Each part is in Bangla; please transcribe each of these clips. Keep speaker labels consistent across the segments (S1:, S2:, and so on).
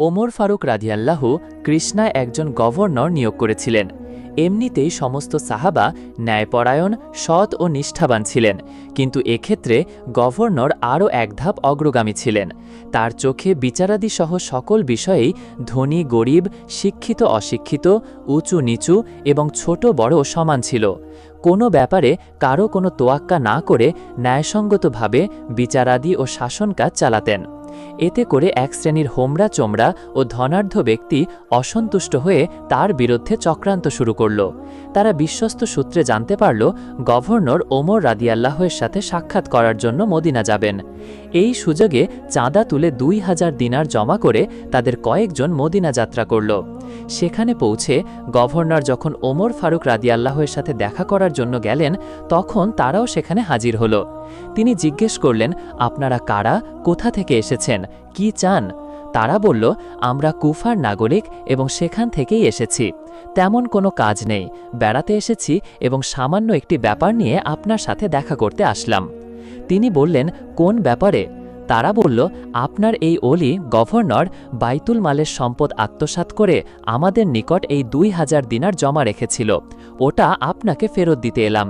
S1: ওমর ফারুক রাধিয়াল্লাহু কৃষ্ণায় একজন গভর্নর নিয়োগ করেছিলেন। এমনিতেই সমস্ত সাহাবা ন্যায়পরায়ণ, সৎ ও নিষ্ঠাবান ছিলেন। কিন্তু এক্ষেত্রে গভর্নর আরও এক ধাপ অগ্রগামী ছিলেন। তার চোখে বিচারাদি সহ সকল বিষয়েই ধনী, গরিব, শিক্ষিত, অশিক্ষিত, উঁচু, নিচু এবং ছোট, বড় সমান ছিল। কোনো ব্যাপারে কারও কোনো তোয়াক্কা না করে ন্যায়সঙ্গতভাবে বিচারাদি ও শাসন কাজ চালাতেন। এতে করে এক শ্রেণির হোমরা চোমরা ও ধনাঢ্য ব্যক্তি অসন্তুষ্ট হয়ে তার বিরুদ্ধে চক্রান্ত শুরু করল। তারা বিশ্বস্ত সূত্রে জানতে পারল, গভর্নর ওমর রাদিয়াল্লাহের সাথে সাক্ষাৎ করার জন্য মদিনা যাবেন। এই সুযোগে চাঁদা তুলে দুই হাজার দিনার জমা করে তাদের কয়েকজন মদিনা যাত্রা করল। সেখানে পৌঁছে গভর্নর যখন ওমর ফারুক রাদিয়াল্লাহের সাথে দেখা করার জন্য গেলেন, তখন তারাও সেখানে হাজির হল। তিনি জিজ্ঞেস করলেন, আপনারা কারা? কোথা থেকে এসেছেন? কি চান? তারা বলল, আমরা কুফার নাগরিক এবং সেখান থেকেই এসেছি। তেমন কোনো কাজ নেই। বেড়াতে এসেছি এবং সামান্য একটি ব্যাপার নিয়ে আপনার সাথে দেখা করতে আসলাম। তিনি বললেন, কোন ব্যাপারে? তারা বলল, আপনার এই অলি গভর্নর, বাইতুল মালের সম্পদ আত্মসাৎ করে আমাদের নিকট এই দুই হাজার দিনার জমা রেখেছিল। ওটা আপনাকে ফেরত দিতে এলাম।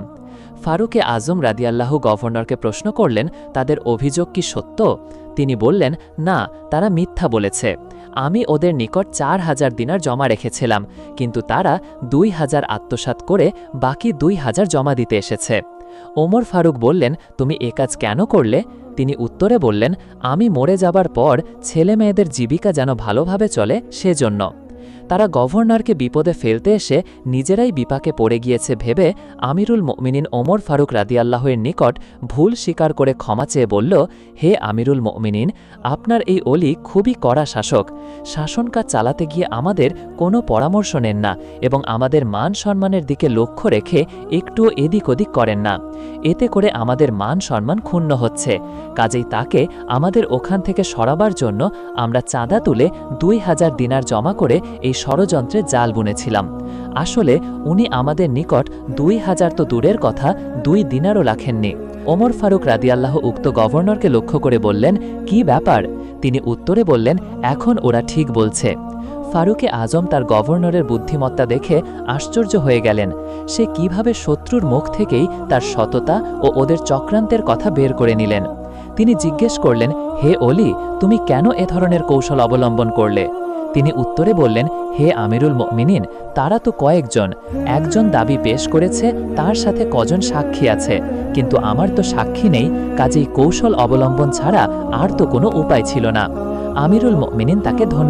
S1: ফারুকে আজম রাদিয়াল্লাহু গভর্নরকে প্রশ্ন করলেন, তাদের অভিযোগ কি সত্য? তিনি বললেন, না, তারা মিথ্যা বলেছে। আমি ওদের নিকট চার হাজার দিনার জমা রেখেছিলাম, কিন্তু তারা দুই হাজার আত্মসাৎ করে বাকি দুই হাজার জমা দিতে এসেছে। ওমর ফারুক বললেন, তুমি এ কাজ কেন করলে? তিনি উত্তরে বললেন আমি মরে যাবার পর ছেলে মেয়েদের জীবিকা যেন ভালোভাবে চলে সেজন্য। তারা গভর্নরকে বিপদে ফেলতে এসে নিজেরাই বিপাকে পড়ে গিয়েছে ভেবে আমিরুল মমিনিন ওমর ফারুক রাদিয়াল্লাহের নিকট ভুল স্বীকার করে ক্ষমা চেয়ে বলল, হে আমিরুল মমিনিন, আপনার এই অলি খুবই কড়া শাসক। শাসন কাজ চালাতে গিয়ে আমাদের কোনো পরামর্শ নেন না এবং আমাদের মান সম্মানের দিকে লক্ষ্য রেখে একটুও এদিক ওদিক করেন না। এতে করে আমাদের মান সম্মান ক্ষুণ্ণ হচ্ছে। কাজেই তাকে আমাদের ওখান থেকে সরাবার জন্য আমরা চাঁদা তুলে দুই হাজার দিনার জমা করে এই ষড়যন্ত্রে জাল বুনেছিলাম। আসলে উনি আমাদের নিকট দুই হাজার তো দূরের কথা, দুই দিনারও রাখেননি। ওমর ফারুক রাদিয়াল্লাহ উক্ত গভর্নরকে লক্ষ্য করে বললেন, কি ব্যাপার? তিনি উত্তরে বললেন, এখন ওরা ঠিক বলছে। ফারুকে আজম তার গভর্নরের বুদ্ধিমত্তা দেখে আশ্চর্য হয়ে গেলেন। সে কীভাবে শত্রুর মুখ থেকেই তার সততা ও ওদের চক্রান্তের কথা বের করে নিলেন। তিনি জিজ্ঞেস করলেন, হে অলি, তুমি কেন এ ধরনের কৌশল অবলম্বন করলে? তিনি উত্তরে বললেন, হে আমিরুল মিনিন তারা তো কয়েকজন। একজন দাবি পেশ করেছে, তার সাথে কজন সাক্ষী আছে। কিন্তু আমার তো সাক্ষী নেই, কাজেই কৌশল অবলম্বন ছাড়া আর তো কোনো উপায় ছিল না। আমিরুল মিনিন তাকে ধন্যবাদ